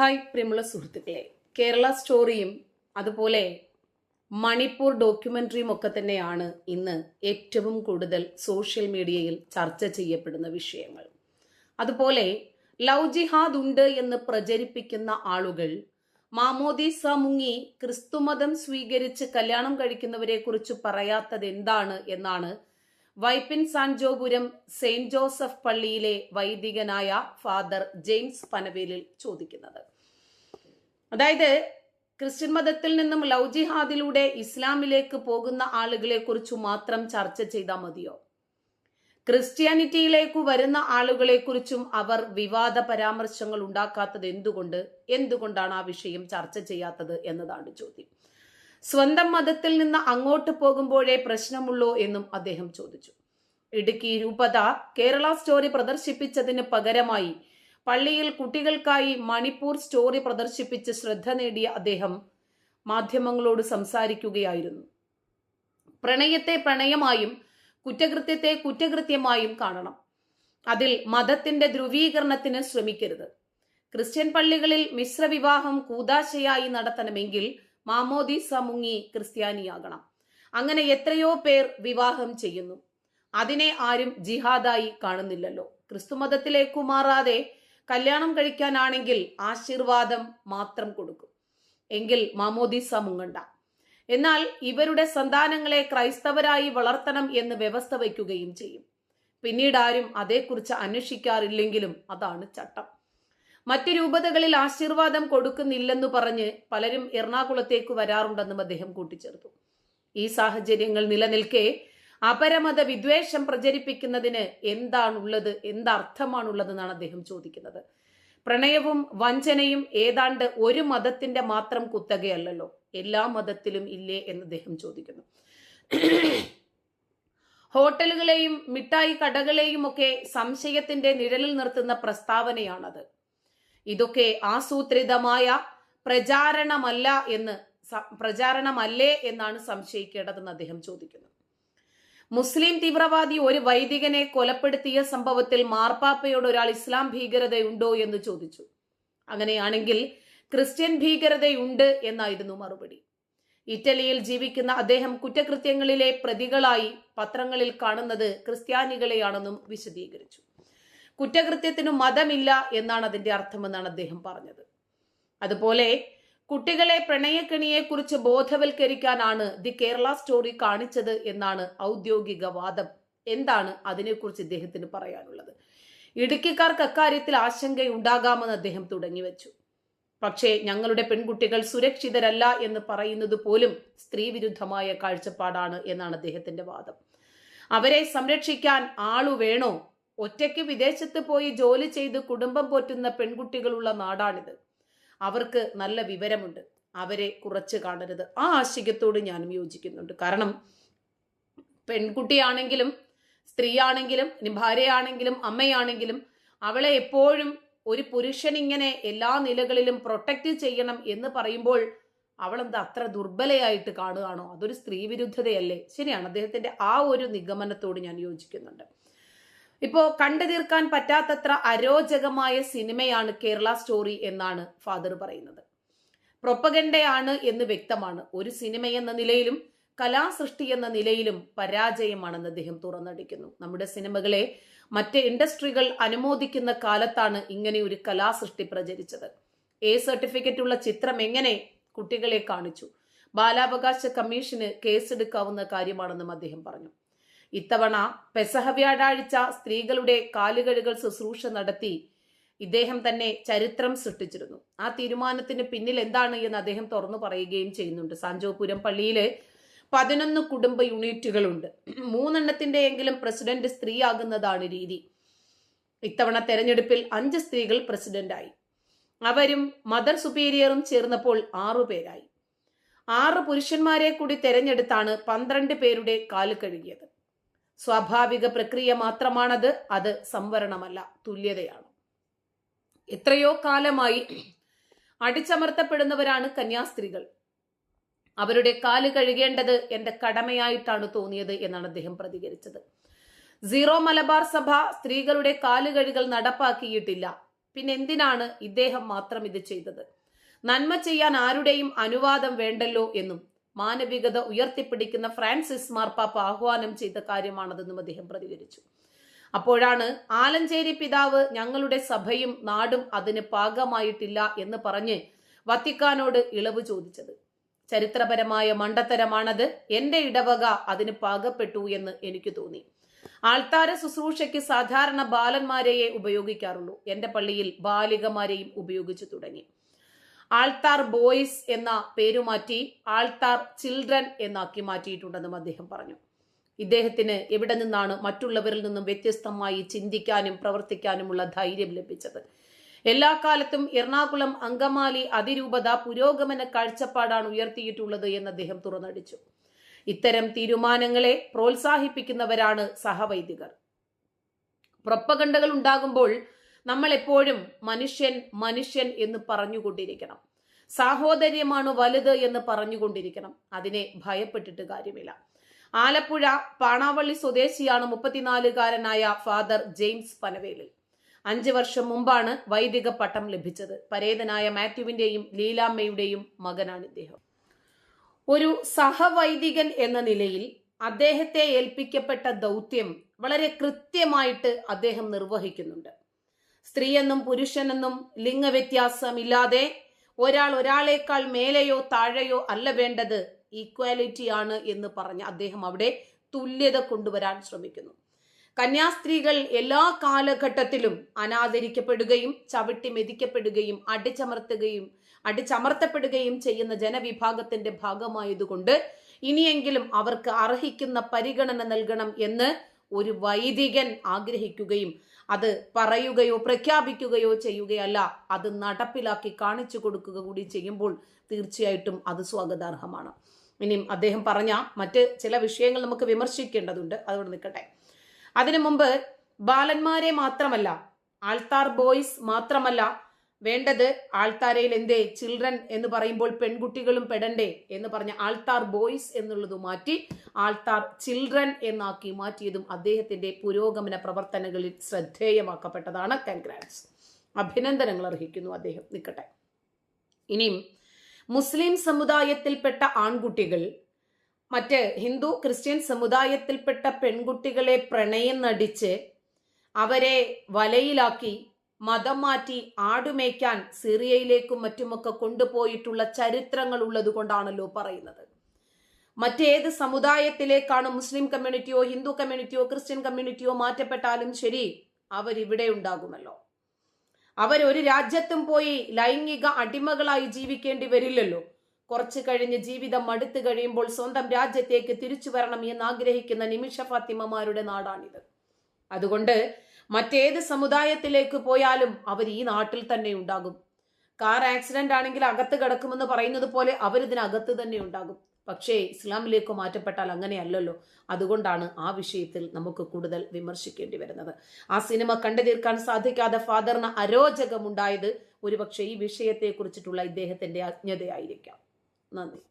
Hi പ്രിയമുള്ള സുഹൃത്തുക്കളെ. കേരള സ്റ്റോറിയും അതുപോലെ മണിപ്പൂർ ഡോക്യുമെന്ററിയും ഒക്കെ തന്നെയാണ് ഇന്ന് ഏറ്റവും കൂടുതൽ സോഷ്യൽ മീഡിയയിൽ ചർച്ച ചെയ്യപ്പെടുന്ന വിഷയങ്ങൾ. അതുപോലെ ലവ് ജിഹാദ് ഉണ്ട് എന്ന് പ്രചരിപ്പിക്കുന്ന ആളുകൾ മാമോദീസ മുങ്ങി ക്രിസ്തുമതം സ്വീകരിച്ച് കല്യാണം കഴിക്കുന്നവരെ കുറിച്ച് പറയാത്തത് എന്താണ് എന്നാണ് വൈപ്പിൻ സാൻജോപുരം സെയിന്റ് ജോസഫ് പള്ളിയിലെ വൈദികനായ ഫാദർ ജെയിംസ് പനവേലിൽ ചോദിക്കുന്നത്. അതായത് ക്രിസ്ത്യൻ മതത്തിൽ നിന്നും ലവ് ജിഹാദിലൂടെ ഇസ്ലാമിലേക്ക് പോകുന്ന ആളുകളെ കുറിച്ച് മാത്രം ചർച്ച ചെയ്താൽ മതിയോ? ക്രിസ്ത്യാനിറ്റിയിലേക്ക് വരുന്ന ആളുകളെ കുറിച്ചും അവർ വിവാദ പരാമർശങ്ങൾ ഉണ്ടാക്കാത്തത് എന്തുകൊണ്ട്? എന്തുകൊണ്ടാണ് ആ വിഷയം ചർച്ച ചെയ്യാത്തത് എന്നതാണ് ചോദ്യം. സ്വന്തം മതത്തിൽ നിന്ന് അങ്ങോട്ട് പോകുമ്പോഴേ പ്രശ്നമുള്ളൂ എന്നും അദ്ദേഹം ചോദിച്ചു. ഇടുക്കി രൂപത കേരള സ്റ്റോറി പ്രദർശിപ്പിച്ചതിന് പകരമായി പള്ളിയിൽ കുട്ടികൾക്കായി മണിപ്പൂർ സ്റ്റോറി പ്രദർശിപ്പിച്ച് ശ്രദ്ധ നേടിയ അദ്ദേഹം മാധ്യമങ്ങളോട് സംസാരിക്കുകയായിരുന്നു. പ്രണയത്തെ പ്രണയമായും കുറ്റകൃത്യത്തെ കുറ്റകൃത്യമായും കാണണം. അതിൽ മതത്തിന്റെ ധ്രുവീകരണത്തിന് ശ്രമിക്കരുത്. ക്രിസ്ത്യൻ പള്ളികളിൽ മിശ്രവിവാഹം കൂതാശയായി നടത്തണമെങ്കിൽ മാമോദീസ മുങ്ങി ക്രിസ്ത്യാനിയാകണം. അങ്ങനെ എത്രയോ പേർ വിവാഹം ചെയ്യുന്നു. അതിനെ ആരും ജിഹാദായി കാണുന്നില്ലല്ലോ. ക്രിസ്തുമതത്തിലേക്കു മാറാതെ കല്യാണം കഴിക്കാനാണെങ്കിൽ ആശീർവാദം മാത്രം കൊടുക്കും. എങ്കിൽ മാമോദീസ മുങ്ങണ്ട എന്നാൽ ഇവരുടെ സന്താനങ്ങളെ ക്രൈസ്തവരായി വളർത്തണം എന്ന് വ്യവസ്ഥ വയ്ക്കുകയും ചെയ്യും. പിന്നീട് ആരും അതേക്കുറിച്ച് അന്വേഷിക്കാറില്ലെങ്കിലും അതാണ് ചട്ടം. മറ്റ് രൂപതകളിൽ ആശീർവാദം കൊടുക്കുന്നില്ലെന്ന് പറഞ്ഞ് പലരും എറണാകുളത്തേക്ക് വരാറുണ്ടെന്നും അദ്ദേഹം കൂട്ടിച്ചേർത്തു. ഈ സാഹചര്യങ്ങൾ നിലനിൽക്കെ അപരമത വിദ്വേഷം പ്രചരിപ്പിക്കുന്നതിന് എന്താണുള്ളത് എന്തർത്ഥമാണുള്ളതെന്നാണ് അദ്ദേഹം ചോദിക്കുന്നത്. പ്രണയവും വഞ്ചനയും ഏതാണ്ട് ഒരു മതത്തിന്റെ മാത്രം കുത്തകയല്ലല്ലോ എല്ലാ മതത്തിലും ഇല്ലേ എന്ന് അദ്ദേഹം ചോദിക്കുന്നു. ഹോട്ടലുകളെയും മിഠായി കടകളെയും ഒക്കെ സംശയത്തിന്റെ നിഴലിൽ നിർത്തുന്ന പ്രസ്താവനയാണത്. ഇതൊക്കെ ആസൂത്രിതമായ പ്രചാരണമല്ല എന്ന് പ്രചാരണമല്ലേ എന്നാണ് സംശയിക്കേണ്ടതെന്ന് അദ്ദേഹം ചോദിക്കുന്നു. മുസ്ലിം തീവ്രവാദി ഒരു വൈദികനെ കൊലപ്പെടുത്തിയ സംഭവത്തിൽ മാർപ്പാപ്പയോട് ഒരാൾ ഇസ്ലാം ഭീകരതയുണ്ടോ എന്ന് ചോദിച്ചു. അങ്ങനെയാണെങ്കിൽ ക്രിസ്ത്യൻ ഭീകരതയുണ്ട് എന്നായിരുന്നു മറുപടി. ഇറ്റലിയിൽ ജീവിക്കുന്ന അദ്ദേഹം കുറ്റകൃത്യങ്ങളിലെ പ്രതികളായി പത്രങ്ങളിൽ കാണുന്നത് ക്രിസ്ത്യാനികളെയാണെന്നും വിശദീകരിച്ചു. കുറ്റകൃത്യത്തിനു മതമില്ല എന്നാണ് അതിന്റെ അർത്ഥമെന്നാണ് അദ്ദേഹം പറഞ്ഞത്. അതുപോലെ കുട്ടികളെ പ്രണയക്കെണിയെക്കുറിച്ച് ബോധവൽക്കരിക്കാനാണ് ദി കേരള സ്റ്റോറി കാണിച്ചത് എന്നാണ് ഔദ്യോഗിക വാദം. എന്താണ് അതിനെക്കുറിച്ച് ഇദ്ദേഹത്തിന് പറയാനുള്ളത്? ഇടുക്കിക്കാർക്ക് അക്കാര്യത്തിൽ ആശങ്കയുണ്ടാകാമെന്ന് അദ്ദേഹം തുടങ്ങിവെച്ചു. പക്ഷേ ഞങ്ങളുടെ പെൺകുട്ടികൾ സുരക്ഷിതരല്ല എന്ന് പറയുന്നത് പോലും സ്ത്രീവിരുദ്ധമായ കാഴ്ചപ്പാടാണ് എന്നാണ് അദ്ദേഹത്തിന്റെ വാദം. അവരെ സംരക്ഷിക്കാൻ ആളു വേണോ? ഒറ്റയ്ക്ക് വിദേശത്ത് പോയി ജോലി ചെയ്ത് കുടുംബം പോറ്റുന്ന പെൺകുട്ടികളുള്ള നാടാണിത്. അവർക്ക് നല്ല വിവരമുണ്ട്. അവരെ കുറച്ച് കാണരുത്. ആ ആശയത്തോട് ഞാനും യോജിക്കുന്നുണ്ട്. കാരണം പെൺകുട്ടിയാണെങ്കിലും സ്ത്രീയാണെങ്കിലും ഭാര്യയാണെങ്കിലും അമ്മയാണെങ്കിലും അവളെ എപ്പോഴും ഒരു പുരുഷൻ ഇങ്ങനെ എല്ലാ നിലകളിലും പ്രൊട്ടക്റ്റ് ചെയ്യണം എന്ന് പറയുമ്പോൾ അവളെന്താ അത്ര ദുർബലയായിട്ട് കാണുകയാണോ? അതൊരു സ്ത്രീ വിരുദ്ധതയല്ലേ ശരിയാണ്. അദ്ദേഹത്തിന്റെ ആ ഒരു നിഗമനത്തോട് ഞാൻ യോജിക്കുന്നുണ്ട്. ഇപ്പോ കണ്ടു തീർക്കാൻ പറ്റാത്തത്ര അരോചകമായ സിനിമയാണ് കേരള സ്റ്റോറി എന്നാണ് ഫാദർ പറയുന്നത്. പ്രൊപ്പഗണ്ടയാണ് എന്ന് വ്യക്തമാണ്. ഒരു സിനിമ എന്ന നിലയിലും കലാസൃഷ്ടി എന്ന നിലയിലും പരാജയമാണെന്ന് അദ്ദേഹം തുറന്നടിക്കുന്നു. നമ്മുടെ സിനിമകളെ മറ്റ് ഇൻഡസ്ട്രികൾ അനുമോദിക്കുന്ന കാലത്താണ് ഇങ്ങനെ ഒരു കലാസൃഷ്ടി പ്രചരിച്ചത്. എ സർട്ടിഫിക്കറ്റ് ഉള്ള ചിത്രം എങ്ങനെ കുട്ടികളെ കാണിച്ചു? ബാലാവകാശ കമ്മീഷന് കേസെടുക്കാവുന്ന കാര്യമാണെന്നും അദ്ദേഹം പറഞ്ഞു. ഇത്തവണ പെസഹ വ്യാഴാഴ്ച സ്ത്രീകളുടെ കാലുകഴുകൾ ശുശ്രൂഷ നടത്തി ഇദ്ദേഹം തന്നെ ചരിത്രം സൃഷ്ടിച്ചിരുന്നു. ആ തീരുമാനത്തിന് പിന്നിൽ എന്താണ് എന്ന് അദ്ദേഹം തുറന്നു പറയുകയും ചെയ്യുന്നുണ്ട്. സാഞ്ചോപുരം പള്ളിയിലെ പതിനൊന്ന് കുടുംബ യൂണിറ്റുകളുണ്ട്. മൂന്നെണ്ണത്തിന്റെ എങ്കിലും പ്രസിഡന്റ് സ്ത്രീയാകുന്നതാണ് രീതി. ഇത്തവണ തെരഞ്ഞെടുപ്പിൽ അഞ്ച് സ്ത്രീകൾ പ്രസിഡന്റായി. അവരും മദർ സുപ്പീരിയറും ചേർന്നപ്പോൾ ആറു പേരായി. ആറ് പുരുഷന്മാരെ കൂടി തെരഞ്ഞെടുത്താണ് പന്ത്രണ്ട് പേരുടെ കാൽ കഴുകിയത്. സ്വാഭാവിക പ്രക്രിയ മാത്രമാണത് അത് സംവരണമല്ല തുല്യതയാണ്. എത്രയോ കാലമായി അടിച്ചമർത്തപ്പെടുന്നവരാണ് കന്യാസ്ത്രീകൾ. അവരുടെ കാൽ കഴുകേണ്ടത് എന്റെ കടമയായിട്ടാണ് തോന്നിയത് എന്നാണ് അദ്ദേഹം പ്രതികരിച്ചത്. സീറോ മലബാർ സഭ സ്ത്രീകളുടെ കാൽ കഴുകൽ നടപ്പാക്കിയിട്ടില്ല. പിന്നെ എന്തിനാണ് ഇദ്ദേഹം മാത്രം ഇത് ചെയ്തത്? നന്മ ചെയ്യാൻ ആരുടെയും അനുവാദം വേണ്ടല്ലോ എന്നും മാനവികത ഉയർത്തിപ്പിടിക്കുന്ന ഫ്രാൻസിസ് മാർപ്പാപ്പ ആഹ്വാനം ചെയ്ത കാര്യമാണതെന്നും അദ്ദേഹം പ്രതികരിച്ചു. അപ്പോഴാണ് ആലഞ്ചേരി പിതാവ് ഞങ്ങളുടെ സഭയും നാടും അതിന് പാകമായിട്ടില്ല എന്ന് പറഞ്ഞ് വത്തിക്കാനോട് ഇളവ് ചോദിച്ചത്. ചരിത്രപരമായ മണ്ടത്തരമാണത്. എന്റെ ഇടവക അതിന് പാകപ്പെട്ടു എന്ന് എനിക്ക് തോന്നി. ആൾത്താര ശുശ്രൂഷയ്ക്ക് സാധാരണ ബാലന്മാരെയേ ഉപയോഗിക്കാറുള്ളൂ. എന്റെ പള്ളിയിൽ ബാലികമാരെയും ഉപയോഗിച്ചു തുടങ്ങി. ആൾത്താർ ബോയ്സ് എന്ന പേരുമാറ്റി ആൾത്താർ ചിൽഡ്രൻ എന്നാക്കി മാറ്റിയിട്ടുണ്ടെന്നും അദ്ദേഹം പറഞ്ഞു. ഇദ്ദേഹത്തിന് എവിടെ നിന്നാണ് മറ്റുള്ളവരിൽ നിന്നും വ്യത്യസ്തമായി ചിന്തിക്കാനും പ്രവർത്തിക്കാനുമുള്ള ധൈര്യം ലഭിച്ചത്? എല്ലാ കാലത്തും എറണാകുളം അങ്കമാലി അതിരൂപത പുരോഗമന കാഴ്ചപ്പാടാണ് ഉയർത്തിയിട്ടുള്ളത് എന്ന് അദ്ദേഹം തുറന്നടിച്ചു. ഇത്തരം തീരുമാനങ്ങളെ പ്രോത്സാഹിപ്പിക്കുന്നവരാണ് സഹവൈദികർ. പ്രൊപ്പകണ്ടകൾ ഉണ്ടാകുമ്പോൾ നമ്മൾ എപ്പോഴും മനുഷ്യൻ മനുഷ്യൻ എന്ന് പറഞ്ഞുകൊണ്ടിരിക്കണം. സാഹോദര്യമാണ് വലുത് എന്ന് പറഞ്ഞുകൊണ്ടിരിക്കണം. അതിനെ ഭയപ്പെട്ടിട്ട് കാര്യമില്ല. ആലപ്പുഴ പാണാവള്ളി സ്വദേശിയാണ് മുപ്പത്തിനാലുകാരനായ ഫാദർ ജെയിംസ് പനവേലിൽ. അഞ്ച് വർഷം മുമ്പാണ് വൈദിക പട്ടം ലഭിച്ചത്. പരേതനായ മാത്യുവിന്റെയും ലീലാമ്മയുടെയും മകനാണ് ഇദ്ദേഹം. ഒരു സഹവൈദികൻ എന്ന നിലയിൽ അദ്ദേഹത്തെ ഏൽപ്പിക്കപ്പെട്ട ദൗത്യം വളരെ കൃത്യമായിട്ട് അദ്ദേഹം നിർവഹിക്കുന്നുണ്ട്. സ്ത്രീയെന്നും പുരുഷനെന്നും ലിംഗവ്യത്യാസമില്ലാതെ ഒരാൾ ഒരാളേക്കാൾ മേലെയോ താഴെയോ അല്ല വേണ്ടത് ഈക്വാലിറ്റി ആണ് എന്ന് പറഞ്ഞ് അദ്ദേഹം അവിടെ തുല്യത കൊണ്ടുവരാൻ ശ്രമിക്കുന്നു. കന്യാസ്ത്രീകൾ എല്ലാ കാലഘട്ടത്തിലും അനാദരിക്കപ്പെടുകയും ചവിട്ടി മെതിക്കപ്പെടുകയും അടിച്ചമർത്തുകയും അടിച്ചമർത്തപ്പെടുകയും ചെയ്യുന്ന ജനവിഭാഗത്തിന്റെ ഭാഗമായതുകൊണ്ട് ഇനിയെങ്കിലും അവർക്ക് അർഹിക്കുന്ന പരിഗണന നൽകണം എന്ന് ഒരു വൈദികൻ ആഗ്രഹിക്കുകയും അത് പറയുകയോ പ്രഖ്യാപിക്കുകയോ ചെയ്യുകയല്ല അത് നടപ്പിലാക്കി കാണിച്ചു കൊടുക്കുക കൂടി ചെയ്യുമ്പോൾ തീർച്ചയായിട്ടും അത് സ്വാഗതാർഹമാണ്. ഇനിയും അദ്ദേഹം പറഞ്ഞ മറ്റ് ചില വിഷയങ്ങൾ നമുക്ക് വിമർശിക്കേണ്ടതുണ്ട്. അതുകൊണ്ട് നിൽക്കട്ടെ. അതിനു മുമ്പ് ബാലന്മാരെ മാത്രമല്ല ആൾത്താർ ബോയ്സ് മാത്രമല്ല വേണ്ടത് ആൾത്താരയിൽ എന്തേ? ചിൽഡ്രൻ എന്ന് പറയുമ്പോൾ പെൺകുട്ടികളും പെടണ്ടേ എന്ന് പറഞ്ഞ ആൾത്താർ ബോയ്സ് എന്നുള്ളത് മാറ്റി ആൾത്താർ ചിൽഡ്രൻ എന്നാക്കി മാറ്റിയതും അദ്ദേഹത്തിന്റെ പുരോഗമന പ്രവർത്തനങ്ങളിൽ ശ്രദ്ധേയമാക്കപ്പെട്ടതാണ്. കൺഗ്രാറ്റ്സ് അഭിനന്ദനങ്ങൾ അർഹിക്കുന്നു അദ്ദേഹം. നിൽക്കട്ടെ. ഇനിയും മുസ്ലിം സമുദായത്തിൽപ്പെട്ട ആൺകുട്ടികൾ മറ്റ് ഹിന്ദു ക്രിസ്ത്യൻ സമുദായത്തിൽപ്പെട്ട പെൺകുട്ടികളെ പ്രണയം നടിച്ച് അവരെ വലയിലാക്കി മതം മാറ്റി ആടുമേക്കാൻ സിറിയയിലേക്കും മറ്റുമൊക്കെ കൊണ്ടുപോയിട്ടുള്ള ചരിത്രങ്ങൾ ഉള്ളത് കൊണ്ടാണല്ലോ പറയുന്നത്. മറ്റേത് സമുദായത്തിലേക്കാണ് മുസ്ലിം കമ്മ്യൂണിറ്റിയോ ഹിന്ദു കമ്മ്യൂണിറ്റിയോ ക്രിസ്ത്യൻ കമ്മ്യൂണിറ്റിയോ മാറ്റപ്പെട്ടാലും ശരി അവരിവിടെ ഉണ്ടാകുമല്ലോ. അവരൊരു രാജ്യത്തും പോയി ലൈംഗിക അടിമകളായി ജീവിക്കേണ്ടി വരില്ലല്ലോ. കുറച്ചു കഴിഞ്ഞ് ജീവിതം അടുത്തു കഴിയുമ്പോൾ സ്വന്തം രാജ്യത്തേക്ക് തിരിച്ചു വരണം എന്ന് ആഗ്രഹിക്കുന്ന നിമിഷ ഫാത്തിമമാരുടെ നാടാണിത്. അതുകൊണ്ട് മറ്റേത് സമുദായത്തിലേക്ക് പോയാലും അവർ ഈ നാട്ടിൽ തന്നെ ഉണ്ടാകും. കാർ ആക്സിഡന്റ് ആണെങ്കിൽ അകത്ത് കിടക്കുമെന്ന് പറയുന്നത് പോലെ അവരിതിനകത്ത് തന്നെ ഉണ്ടാകും. പക്ഷേ ഇസ്ലാമിലേക്ക് മാറ്റപ്പെട്ടാൽ അങ്ങനെയല്ലല്ലോ. അതുകൊണ്ടാണ് ആ വിഷയത്തിൽ നമുക്ക് കൂടുതൽ വിമർശിക്കേണ്ടി വരുന്നത്. ആ സിനിമ കണ്ടു തീർക്കാൻ സാധിക്കാതെ ഫാദറിന് അരോചകമുണ്ടായത് ഒരുപക്ഷെ ഈ വിഷയത്തെ കുറിച്ചിട്ടുള്ള ഇദ്ദേഹത്തിന്റെ അജ്ഞതയായിരിക്കാം. നന്ദി.